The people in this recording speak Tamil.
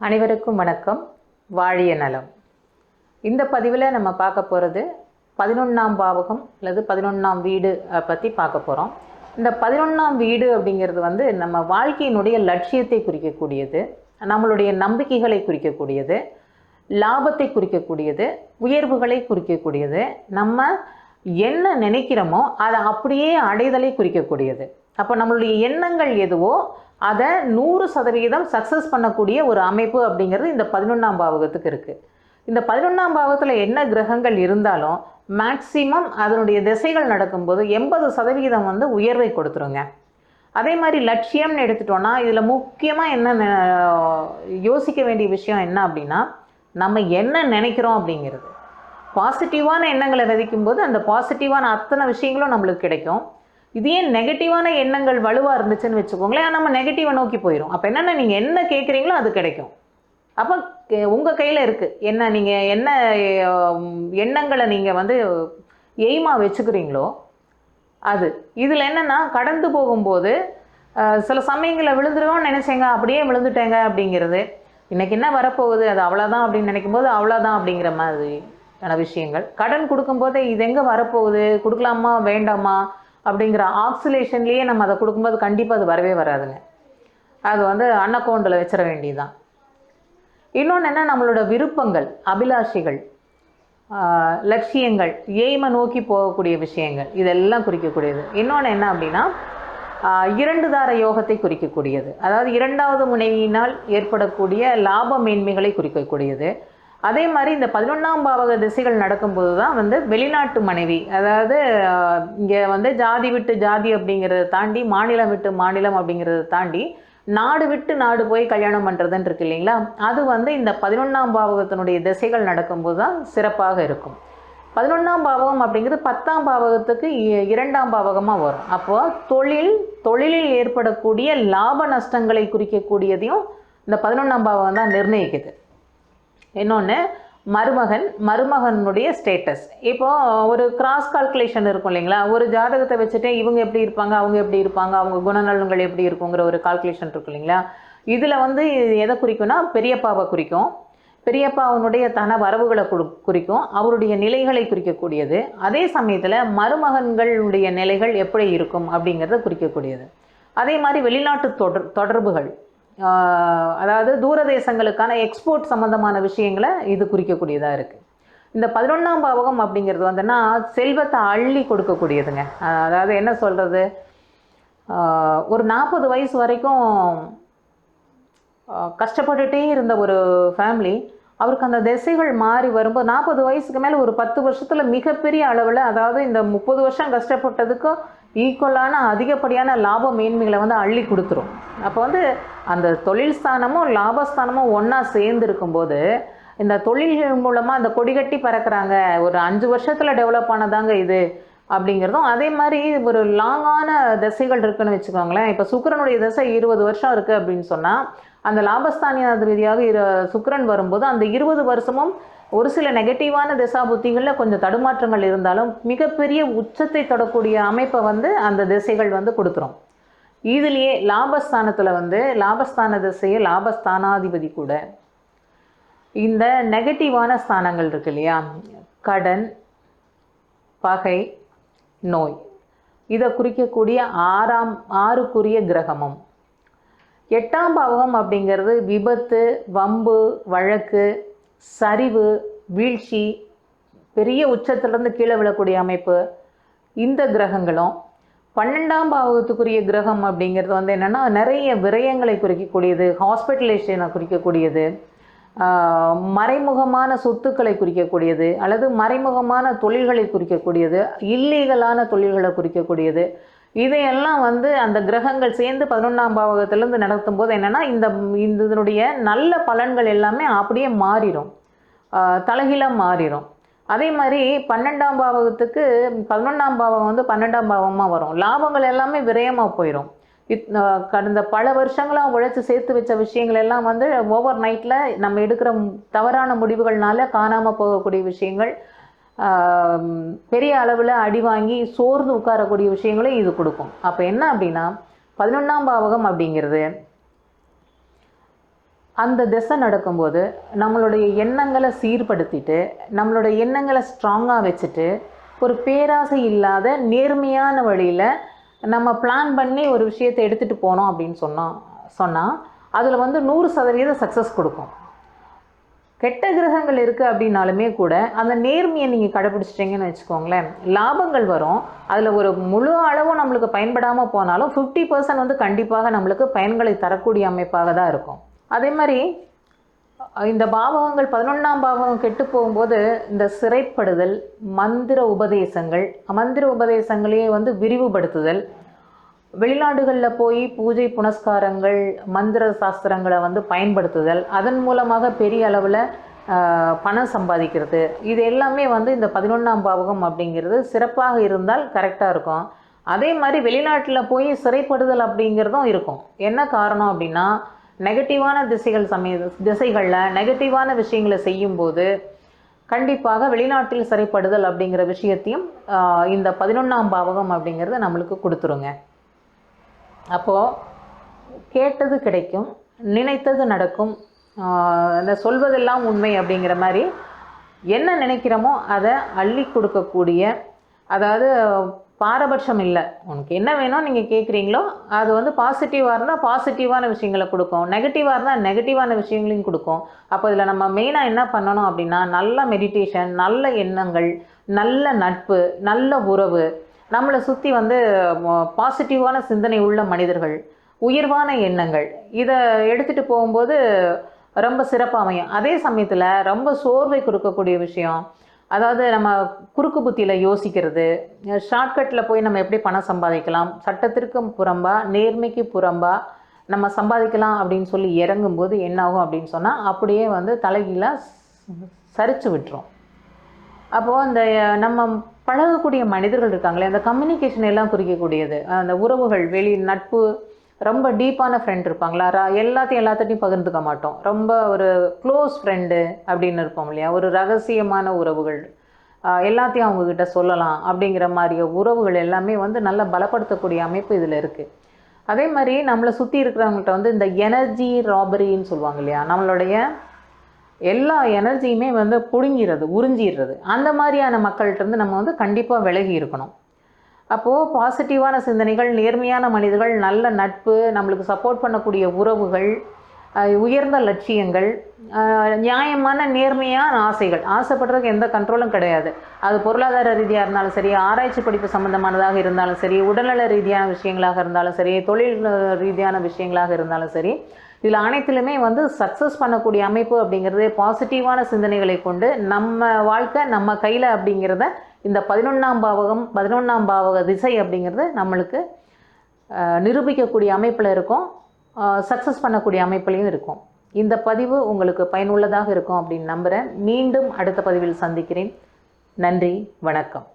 அனைவருக்கும் வணக்கம். வாழிய நலம். இந்த பதிவில் நம்ம பார்க்க போகிறது பதினொன்றாம் பாவகம் அல்லது பதினொன்றாம் வீடு பற்றி பார்க்க போகிறோம் இந்த பதினொன்றாம் வீடு அப்படிங்கிறது வந்து நம்ம வாழ்க்கையினுடைய லட்சியத்தை குறிக்கக்கூடியது நம்மளுடைய நம்பிக்கைகளை குறிக்கக்கூடியது லாபத்தை குறிக்கக்கூடியது உயர்வுகளை குறிக்கக்கூடியது நம்ம என்ன நினைக்கிறோமோ அதை அப்படியே அடைதலை குறிக்கக்கூடியது. அப்போ நம்மளுடைய எண்ணங்கள் எதுவோ அதை நூறு சதவிகிதம் சக்ஸஸ் பண்ணக்கூடிய ஒரு அமைப்பு அப்படிங்கிறது இந்த பதினொன்றாம் பாவகத்துக்கு இருக்குது இந்த பதினொன்றாம் பாவத்தில் என்ன கிரகங்கள் இருந்தாலும் மேக்சிமம் அதனுடைய திசைகள் நடக்கும்போது எண்பது சதவிகிதம் வந்து உயர்வை கொடுத்துருங்க. அதே மாதிரி லட்சியம்னு எடுத்துட்டோம்னா இதில் முக்கியமாக என்ன யோசிக்க வேண்டிய விஷயம் என்ன அப்படின்னா நம்ம என்ன நினைக்கிறோம் அப்படிங்கிறது. பாசிட்டிவான எண்ணங்களை விதைக்கும் போது அந்த பாசிட்டிவான அத்தனை விஷயங்களும் நம்மளுக்கு கிடைக்கும். இது ஏன் நெகட்டிவான எண்ணங்கள் வலுவாக இருந்துச்சுன்னு வச்சுக்கோங்களேன். நம்ம நெகட்டிவை நோக்கி போயிடும் அப்போ என்னென்ன நீங்கள் என்ன கேட்குறீங்களோ அது கிடைக்கும். அப்போ உங்கள் கையில் இருக்குது என்ன நீங்கள் என்ன எண்ணங்களை நீங்கள் வந்து எய்மாக வச்சுக்கிறீங்களோ அது. இதில் என்னென்னா கடந்து போகும்போது சில சமயங்களில் விழுந்துருவோம்னு நினச்சேங்க அப்படியே விழுந்துட்டேங்க அப்படிங்கிறது. இன்றைக்கி என்ன வரப்போகுது? அது அவ்வளோதான் அப்படின்னு நினைக்கும் போது அவ்வளோதான் அப்படிங்கிற மாதிரியான விஷயங்கள். கடன் கொடுக்கும்போது இது எங்கே வரப்போகுது? கொடுக்கலாமா? வேண்டாமா? அப்படிங்கிற ஆக்சிலேஷன்லேயே நம்ம அதை கொடுக்கும்போது கண்டிப்பாக அது வரவே வராதுங்க. அது வந்து அன்னக்கோண்டில் வச்சிட வேண்டியதுதான். இன்னொன்று என்ன? நம்மளோட விருப்பங்கள் அபிலாஷைகள் லட்சியங்கள் எய்மை நோக்கி போகக்கூடிய விஷயங்கள் இதெல்லாம் குறிக்கக்கூடியது. இன்னொன்று என்ன அப்படின்னா இரண்டு தார யோகத்தை குறிக்கக்கூடியது. அதாவது இரண்டாவது முனையினால் ஏற்படக்கூடிய லாப மேன்மைகளை குறிக்கக்கூடியது. அதே மாதிரி இந்த பதினொன்றாம் பாவக திசைகள் நடக்கும்போது தான் வந்து வெளிநாட்டு மனைவி அதாவது இங்கே வந்து ஜாதி விட்டு ஜாதி அப்படிங்கிறத தாண்டி மாநிலம் விட்டு மாநிலம் அப்படிங்கிறத தாண்டி நாடு விட்டு நாடு போய் கல்யாணம் பண்ணுறதுன்னு இருக்கு இல்லைங்களா? அது வந்து இந்த பதினொன்றாம் பாவகத்தினுடைய திசைகள் நடக்கும்போது தான் சிறப்பாக இருக்கும். பதினொன்றாம் பாவகம் அப்படிங்கிறது பத்தாம் பாவகத்துக்கு இ- இரண்டாம் பாவகமாக வரும். அப்போது தொழில் தொழிலில் ஏற்படக்கூடிய லாப நஷ்டங்களை குறிக்கக்கூடியதையும் இந்த பதினொன்றாம் பாவகம் தான் நிர்ணயிக்குது. இன்னொன்று மருமகன் மருமகனுடைய ஸ்டேட்டஸ் இப்போது ஒரு கிராஸ் கால்குலேஷன் இருக்கும் இல்லைங்களா? ஒரு ஜாதகத்தை வச்சுட்டு இவங்க எப்படி இருப்பாங்க அவங்க எப்படி இருப்பாங்க அவங்க குணநலன்கள் எப்படி இருக்குங்கிற ஒரு கால்குலேஷன் இருக்கும் இல்லைங்களா? இதில் வந்து எதை குறிக்கும்னா பெரியப்பாவை குறிக்கும். பெரியப்பாவனுடைய தன வரவுகளை குடு குறிக்கும். அவருடைய நிலைகளை குறிக்கக்கூடியது. அதே சமயத்தில் மருமகன்களுடைய நிலைகள் எப்படி இருக்கும் அப்படிங்கிறத குறிக்கக்கூடியது. அதே மாதிரி வெளிநாட்டு தொடர் தொடர்புகள். அதாவது தூரதேசங்களுக்கான எக்ஸ்போர்ட் சம்மந்தமான விஷயங்களை இது குறிக்கக்கூடியதாக இருக்குது இந்த பதினொன்றாம் பாவகம் அப்படிங்கிறது வந்துன்னா செல்வத்தை அள்ளி கொடுக்கக்கூடியதுங்க. அதாவது என்ன சொல்கிறது ஒரு நாற்பது வயசு வரைக்கும் கஷ்டப்பட்டுட்டே இருந்த ஒரு ஃபேமிலி அவருக்கு அந்த திசைகள் மாறி வரும்போது நாற்பது வயசுக்கு மேலே ஒரு பத்து வருஷத்தில் மிகப்பெரிய அளவில் அதாவது இந்த முப்பது வருஷம் கஷ்டப்பட்டதுக்கும் ஈக்குவலான அதிகப்படியான லாப மேன்மைகளை வந்து அள்ளி கொடுத்துரும். அப்போ வந்து அந்த தொழில் ஸ்தானமும் லாபஸ்தானமும் ஒன்றா சேர்ந்து இருக்கும்போது இந்த தொழில்கள் மூலமாக அந்த கொடிகட்டி பறக்கிறாங்க ஒரு அஞ்சு வருஷத்தில் டெவலப் ஆனதாங்க இது அப்படிங்கிறதும் அதே மாதிரி ஒரு லாங்கான திசைகள் இருக்குன்னு வச்சுக்கோங்களேன். இப்போ சுக்கரனுடைய திசை இருபது வருஷம் இருக்குது அப்படின்னு சொன்னால் அந்த லாபஸ்தானியாதிபதியாக இரு சுக்கரன் வரும்போது அந்த இருபது வருஷமும் ஒரு சில நெகட்டிவான திசா புத்திகளில் கொஞ்சம் தடுமாற்றங்கள் இருந்தாலும் மிகப்பெரிய உச்சத்தை தொடக்கூடிய அமைப்பை வந்து அந்த திசைகள் வந்து கொடுத்துரும். இதுலேயே லாபஸ்தானத்தில் வந்து லாபஸ்தான திசையை லாபஸ்தானாதிபதி கூட. இந்த நெகட்டிவான ஸ்தானங்கள் இருக்கு இல்லையா? கடன் பகை நோய். இதை குறிக்கக்கூடிய ஆறாம் ஆறுக்குரிய கிரகமும். எட்டாம் பாவகம் அப்படிங்கிறது விபத்து வம்பு வழக்கு சரிவு வீழ்ச்சி பெரிய உச்சத்திலிருந்து கீழே விழக்கூடிய அமைப்பு இந்த கிரகங்களும். பன்னெண்டாம் பாவகத்துக்குரிய கிரகம் அப்படிங்கிறது வந்து என்னென்னா நிறைய விரயங்களை குறிக்கக்கூடியது ஹாஸ்பிட்டலைசேஷனை குறிக்கக்கூடியது மறைமுகமான சொத்துக்களை குறிக்கக்கூடியது அல்லது மறைமுகமான தொழில்களை குறிக்கக்கூடியது இல்லீகலான தொழில்களை குறிக்கக்கூடியது இதையெல்லாம் வந்து அந்த கிரகங்கள் சேர்ந்து பதினொன்றாம் பாவகத்திலேருந்து நடத்தும் போது என்னென்னா இந்த இந்த இதனுடைய நல்ல பலன்கள் எல்லாமே அப்படியே மாறிடும் தலைகீழாக மாறிடும் அதே மாதிரி பன்னெண்டாம் பாவகத்துக்கு பதினொன்றாம் பாவம் வந்து பன்னெண்டாம் பாவமாக வரும். லாபங்கள் எல்லாமே விரயமாக போயிடும் இத் கடந்த பல வருஷங்களாக உழைச்சி சேர்த்து வச்ச விஷயங்கள் எல்லாம் வந்து ஓவர் நைட்டில் நம்ம எடுக்கிற தவறான முடிவுகள்னால காணாமல் போகக்கூடிய விஷயங்கள். பெரிய அளவில் அடி வாங்கி சோர்ந்து உட்காரக்கூடிய விஷயங்களும் இது கொடுக்கும். அப்போ என்ன அப்படின்னா பதினொன்றாம் பாவகம் அப்படிங்கிறது அந்த திசை நடக்கும்போது நம்மளுடைய எண்ணங்களை சீர்படுத்திட்டு நம்மளுடைய எண்ணங்களை ஸ்ட்ராங்காக வச்சுட்டு ஒரு பேராசை இல்லாத நேர்மையான வழியில் நம்ம பிளான் பண்ணி ஒரு விஷயத்தை எடுத்துகிட்டு போனோம் அப்படின்னு சொன்னோம் சொன்னால் அதில் வந்து நூறு சதவீதம் சக்ஸஸ் கொடுக்கும். கெட்ட கிரகங்கள் இருக்குது அப்படின்னாலுமே கூட அந்த நேர்மையை நீங்கள் கடைப்பிடிச்சிட்டிங்கன்னு வச்சுக்கோங்களேன். லாபங்கள் வரும். அதில் ஒரு முழு அளவும் நம்மளுக்கு பயன்படாமல் போனாலும் ஃபிஃப்டி பர்சன்ட் வந்து கண்டிப்பாக நம்மளுக்கு பயன்களை தரக்கூடிய அமைப்பாக தான் இருக்கும். அதே மாதிரி இந்த பாவகங்கள் பதினொன்றாம் பாவகம் கெட்டு போகும்போது இந்த சிறைப்படுதல் மந்திர உபதேசங்கள் மந்திர உபதேசங்களையே வந்து விரிவுபடுத்துதல் வெளிநாடுகளில் போய் பூஜை புனஸ்காரங்கள் மந்திர சாஸ்திரங்களை வந்து பயன்படுத்துதல் அதன் மூலமாக பெரிய அளவில் பணம் சம்பாதிக்கிறது. இது எல்லாமே வந்து இந்த பதினொன்றாம் பாவகம் அப்படிங்கிறது சிறப்பாக இருந்தால் கரெக்டாக இருக்கும். அதே மாதிரி வெளிநாட்டில் போய் சிறைப்படுதல் அப்படிங்கிறதும் இருக்கும். என்ன காரணம் அப்படின்னா நெகட்டிவான திசைகள் சமய திசைகளில் நெகட்டிவான விஷயங்களை செய்யும்போது கண்டிப்பாக வெளிநாட்டில் சிறைப்படுதல் அப்படிங்கிற விஷயத்தையும் இந்த பதினொன்றாம் பாவகம் அப்படிங்கிறது நம்மளுக்கு கொடுத்துருங்க. அப்போது கேட்டது கிடைக்கும் நினைத்தது நடக்கும். இந்த அந்த சொல்வதெல்லாம் உண்மை அப்படிங்கிற மாதிரி என்ன நினைக்கிறோமோ அதை அள்ளி கொடுக்கக்கூடிய அதாவது பாரபட்சம் இல்லை. உனக்கு என்ன வேணும் நீங்கள் கேட்குறீங்களோ அது வந்து பாசிட்டிவாக இருந்தால் பாசிட்டிவான விஷயங்களை கொடுக்கும். நெகட்டிவாக இருந்தால் நெகட்டிவான விஷயங்களையும் கொடுக்கும். அப்போ இதில் நம்ம மெயினாக என்ன பண்ணணும் அப்படின்னா நல்ல மெடிடேஷன் நல்ல எண்ணங்கள் நல்ல நட்பு நல்ல உறவு நம்மளை சுற்றி வந்து பாசிட்டிவான சிந்தனை உள்ள மனிதர்கள் உயர்வான எண்ணங்கள் இதை எடுத்துகிட்டு போகும்போது ரொம்ப சிறப்பாக அமையும். அதே சமயத்தில் ரொம்ப சோர்வை கொடுக்கக்கூடிய விஷயம் அதாவது நம்ம குறுக்கு புத்தியில் யோசிக்கிறது ஷார்ட்கட்டில் போய் நம்ம எப்படி பணம் சம்பாதிக்கலாம் சட்டத்திற்கும் புறம்பா நேர்மைக்கு புறம்பா நம்ம சம்பாதிக்கலாம் அப்படின்னு சொல்லி இறங்கும்போது என்ன ஆகும் அப்படின்னு சொன்னால் அப்படியே வந்து தலைகீழாக சரிச்சு விட்டுரும். அப்போது அந்த நம்ம பழகக்கூடிய மனிதர்கள் இருக்காங்களே அந்த கம்யூனிகேஷன் எல்லாம் குறிக்கக்கூடியது. அந்த உறவுகள் வெளி நட்பு ரொம்ப டீப்பான ஃப்ரெண்ட் இருப்பாங்களா? எல்லாத்தையும் எல்லாத்தையும் பகிர்ந்துக்க மாட்டோம். ரொம்ப ஒரு க்ளோஸ் ஃப்ரெண்டு அப்படின்னு இருப்போம் இல்லையா? ஒரு ரகசியமான உறவுகள். எல்லாத்தையும் அவங்கக்கிட்ட சொல்லலாம் அப்படிங்கிற மாதிரி உறவுகள் எல்லாமே வந்து நல்லா பலப்படுத்தக்கூடிய அமைப்பு இதில் இருக்குது அதே மாதிரி நம்மளை சுற்றி இருக்கிறவங்கள்ட்ட வந்து இந்த எனர்ஜி ராபரின்னு சொல்லுவாங்க இல்லையா? நம்மளுடைய எல்லா எனர்ஜியுமே வந்து பிடுங்கிறது உறிஞ்சிடுறது. அந்த மாதிரியான மக்கள்கிட்ட இருந்து நம்ம வந்து கண்டிப்பாக விலகி இருக்கணும். அப்போது பாசிட்டிவான சிந்தனைகள் நேர்மையான மனிதர்கள் நல்ல நட்பு நம்மளுக்கு சப்போர்ட் பண்ணக்கூடிய உறவுகள் உயர்ந்த லட்சியங்கள் நியாயமான நேர்மையான ஆசைகள். ஆசைப்படுறதுக்கு எந்த கண்ட்ரோலும் கிடையாது. அது பொருளாதார ரீதியாக இருந்தாலும் சரி ஆராய்ச்சி படிப்பு சம்மந்தமானதாக இருந்தாலும் சரி உடல்நல ரீதியான விஷயங்களாக இருந்தாலும் சரி தொழில் ரீதியான விஷயங்களாக இருந்தாலும் சரி இதில் அனைத்திலுமே வந்து சக்ஸஸ் பண்ணக்கூடிய அமைப்பு அப்படிங்கிறது பாசிட்டிவான சிந்தனைகளை கொண்டு நம்ம வாழ்க்கை நம்ம கையில் அப்படிங்கிறத இந்த பதினொன்றாம் பாவகம் பதினொன்றாம் பாவக திசை அப்படிங்கிறது நம்மளுக்கு நிரூபிக்கக்கூடிய அமைப்பில் இருக்கும். சக்ஸஸ் பண்ணக்கூடிய அமைப்புலையும் இருக்கும். இந்த பதிவு உங்களுக்கு பயனுள்ளதாக இருக்கும் அப்படின்னு நம்புகிறேன் மீண்டும் அடுத்த பதிவில் சந்திக்கிறேன். நன்றி வணக்கம்.